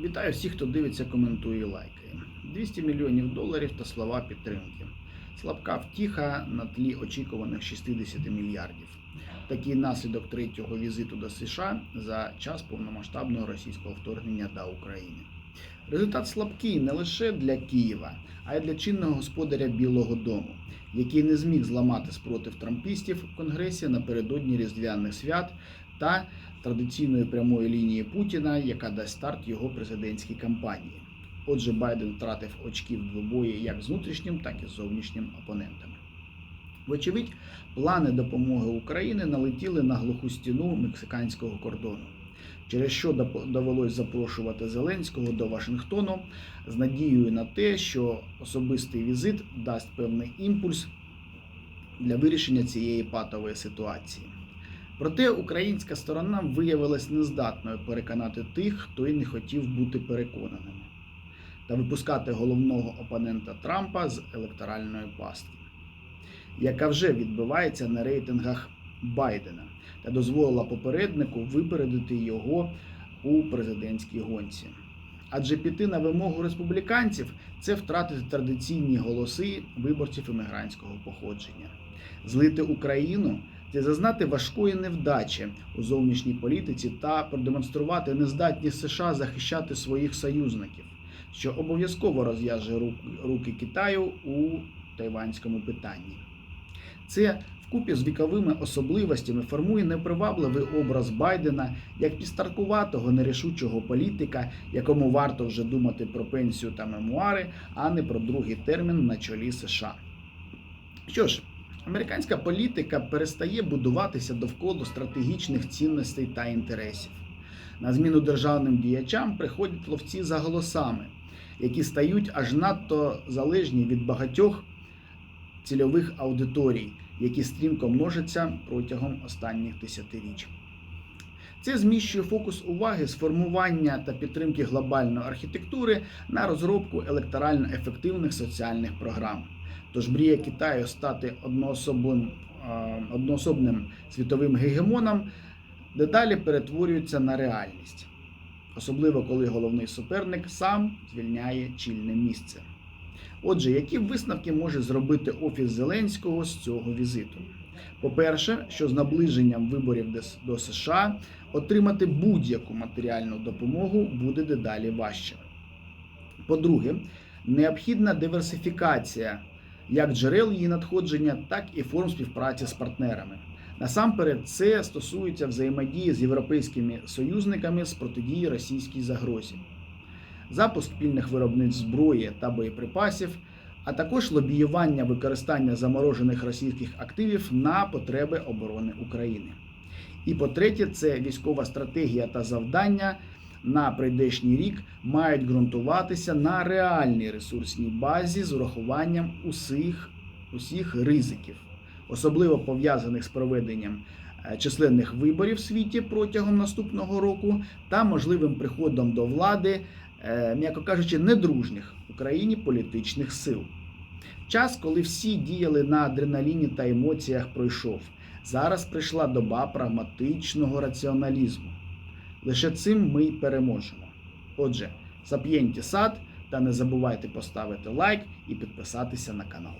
Вітаю всіх, хто дивиться, коментує і лайкає. 200 мільйонів доларів та слова підтримки. Слабка втіха на тлі очікуваних 60 мільярдів. Такий наслідок третього візиту до США за час повномасштабного російського вторгнення до України. Результат слабкий не лише для Києва, а й для чинного господаря Білого Дому, який не зміг зламати спротив трампістів в Конгресі напередодні Різдвяних свят та традиційної прямої лінії Путіна, яка дасть старт його президентській кампанії. Отже, Байден втратив очки в двобої як з внутрішнім, так і зовнішнім опонентами. Вочевидь, плани допомоги Україні налетіли на глуху стіну мексиканського кордону, через що довелось запрошувати Зеленського до Вашингтону з надією на те, що особистий візит дасть певний імпульс для вирішення цієї патової ситуації. Проте українська сторона виявилась нездатною переконати тих, хто й не хотів бути переконаними, та випускати головного опонента Трампа з електоральної пастки, яка вже відбивається на рейтингах Байдена та дозволила попереднику випередити його у президентській гонці. Адже піти на вимогу республіканців це втратити традиційні голоси виборців іммігрантського походження, злити Україну це зазнати важкої невдачі у зовнішній політиці та продемонструвати нездатність США захищати своїх союзників, що обов'язково розв'яже руки Китаю у тайванському питанні. Це вкупі з віковими особливостями формує непривабливий образ Байдена як підстаркуватого нерішучого політика, якому варто вже думати про пенсію та мемуари, а не про другий термін на чолі США. Що ж, Американська політика перестає будуватися довкола стратегічних цінностей та інтересів. На зміну державним діячам приходять ловці за голосами, які стають аж надто залежні від багатьох цільових аудиторій, які стрімко множаться протягом останніх десятиріч. Це зміщує фокус уваги з формування та підтримки глобальної архітектури на розробку електорально ефективних соціальних програм. Тож мрія Китаю стати одноособним, одноособним світовим гегемоном дедалі перетворюється на реальність, особливо коли головний суперник сам звільняє чільне місце. Отже, які висновки може зробити офіс Зеленського з цього візиту? По-перше, що з наближенням виборів до США отримати будь-яку матеріальну допомогу буде дедалі важче. По-друге, необхідна диверсифікація як джерел її надходження, так і форм співпраці з партнерами. Насамперед, це стосується взаємодії з європейськими союзниками з протидії російській загрозі, запуск спільних виробництв зброї та боєприпасів, а також лобіювання використання заморожених російських активів на потреби оборони України. І по-третє, це військова стратегія та завдання на прийдешній рік мають ґрунтуватися на реальній ресурсній базі з урахуванням усіх, усіх ризиків, особливо пов'язаних з проведенням е, численних виборів в світі протягом наступного року та можливим приходом до влади, м'яко кажучи, недружніх Україні політичних сил. Час, коли всі діяли на адреналіні та емоціях, пройшов. Зараз прийшла доба прагматичного раціоналізму. Лише цим ми й переможемо. Отже, сап'єнті сад та не забувайте поставити лайк і підписатися на канал.